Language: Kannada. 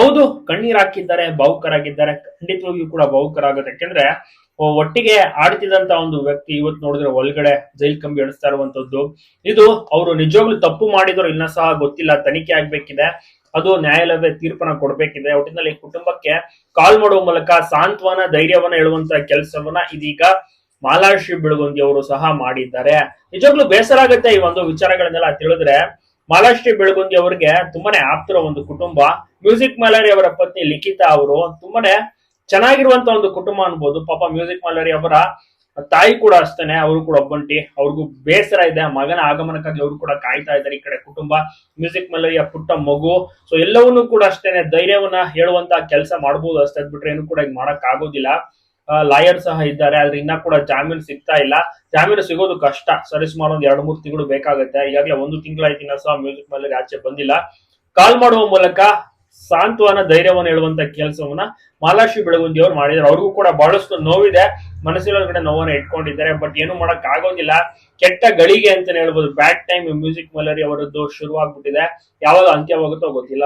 ಹೌದು, ಕಣ್ಣೀರ್ ಹಾಕಿದ್ದಾರೆ, ಭಾವುಕರಾಗಿದ್ದಾರೆ, ಖಂಡಿತವಾಗಿಯೂ ಕೂಡ ಭಾವುಕರಾಗುತ್ತೆ. ಯಾಕೆಂದ್ರೆ ಒಟ್ಟಿಗೆ ಆಡ್ತಿದಂತ ಒಂದು ವ್ಯಕ್ತಿ ಇವತ್ತು ನೋಡಿದ್ರೆ ಒಳಗಡೆ ಜೈಲ್ ಕಂಬಿ ಎಣಿಸ್ತಾ ಇರುವಂತದ್ದು. ಇದು ಅವರು ನಿಜವಾಗ್ಲೂ ತಪ್ಪು ಮಾಡಿದ್ರು ಇನ್ನ ಸಹ ಗೊತ್ತಿಲ್ಲ, ತನಿಖೆ ಆಗ್ಬೇಕಿದೆ. ಅದು ನ್ಯಾಯಾಲಯದ ತೀರ್ಪನ್ನ ಕೊಡ್ಬೇಕಿದೆ. ಒಟ್ಟಿನಲ್ಲಿ ಕುಟುಂಬಕ್ಕೆ ಕಾಲ್ ಮಾಡುವ ಮೂಲಕ ಸಾಂತ್ವನ, ಧೈರ್ಯವನ್ನ ಹೇಳುವಂತ ಕೆಲಸವನ್ನ ಇದೀಗ ಮಾಲಾಶ್ರೀ ಬೆಳಗುಂದಿ ಅವರು ಸಹ ಮಾಡಿದ್ದಾರೆ. ನಿಜವಾಗ್ಲೂ ಬೇಸರ ಆಗುತ್ತೆ ಈ ಒಂದು ವಿಚಾರಗಳನ್ನೆಲ್ಲ ತಿಳಿದ್ರೆ. ಮಾಲಾಶ್ರೀ ಬೆಳಗುಂದಿ ಅವರಿಗೆ ತುಂಬಾನೇ ಆಪ್ತರ ಒಂದು ಕುಟುಂಬ. ಮ್ಯೂಸಿಕ್ ಮಾಲಾರಿ ಅವರ ಪತ್ನಿ ಲಿಖಿತಾ ಅವರು ತುಂಬಾನೇ ಚೆನ್ನಾಗಿರುವಂತ ಒಂದು ಕುಟುಂಬ ಅನ್ಬೋದು. ಪಾಪ ಮ್ಯೂಸಿಕ್ ಮಾಲಾರಿ ಅವರ ತಾಯಿ ಕೂಡ ಅಷ್ಟೇನೆ, ಅವರು ಕೂಡ ಒಬ್ಬಂಟಿ. ಅವ್ರಿಗೂ ಬೇಸರ ಇದೆ, ಮಗನ ಆಗಮನಕ್ಕಾಗಿ ಅವರು ಕೂಡ ಕಾಯ್ತಾ ಇದ್ದಾರೆ ಈ ಕಡೆ ಕುಟುಂಬ. ಮ್ಯೂಸಿಕ್ ಮಲ್ಲರಿಯ ಪುಟ್ಟ ಮಗು. ಸೊ ಎಲ್ಲವನ್ನೂ ಕೂಡ ಅಷ್ಟೇನೆ ಧೈರ್ಯವನ್ನ ಹೇಳುವಂತ ಕೆಲಸ ಮಾಡಬಹುದು ಅಷ್ಟೇ ಬಿಟ್ರೆ ಏನು ಕೂಡ ಈಗ ಮಾಡಕ್ ಆಗೋದಿಲ್ಲ ಲಾಯರ್ ಸಹ ಇದ್ದಾರೆ. ಆದ್ರೆ ಇನ್ನ ಕೂಡ ಜಾಮೀನು ಸಿಗ್ತಾ ಇಲ್ಲ. ಜಾಮೀನು ಸಿಗೋದು ಕಷ್ಟ. ಸರಿಸುಮಾರು ಒಂದ್ ಎರಡು, ಮೂರು ತಿಂಗಳು ಬೇಕಾಗುತ್ತೆ. ಈಗಾಗಲೇ ಒಂದು ತಿಂಗಳಾಯ್ತು ಇನ್ನ ಸಹ ಮ್ಯೂಸಿಕ್ ಮೇಲೆ ಆಚೆ ಬಂದಿಲ್ಲ. ಕಾಲ್ ಮಾಡುವ ಮೂಲಕ ಸಾಂತ್ವನ, ಧೈರ್ಯವನ್ನು ಹೇಳುವಂತ ಕೆಲಸವನ್ನ ಮಾಲಾಶಿ ಬೆಳಗುಂದಿ ಅವರು ಮಾಡಿದ್ದಾರೆ ಅವ್ರಿಗೂ ಕೂಡ ಬಹಳಷ್ಟು ನೋವಿದೆ. ಮನಸ್ಸಿನೊಳಗಡೆ ನೋವನ್ನ ಇಟ್ಕೊಂಡಿದ್ದಾರೆ. ಬಟ್ ಏನು ಮಾಡಕ್ ಆಗೋದಿಲ್ಲ. ಕೆಟ್ಟ ಗಳಿಗೆ ಅಂತಾನೆ ಹೇಳ್ಬೋದು. ಬ್ಯಾಡ್ ಟೈಮ್ ಮ್ಯೂಸಿಕ್ ಮಲರಿ ಅವರದ್ದು ಶುರುವಾಗ್ಬಿಟ್ಟಿದೆ. ಯಾವಾಗ ಅಂತ್ಯವಾಗುತ್ತೋ ಗೊತ್ತಿಲ್ಲ.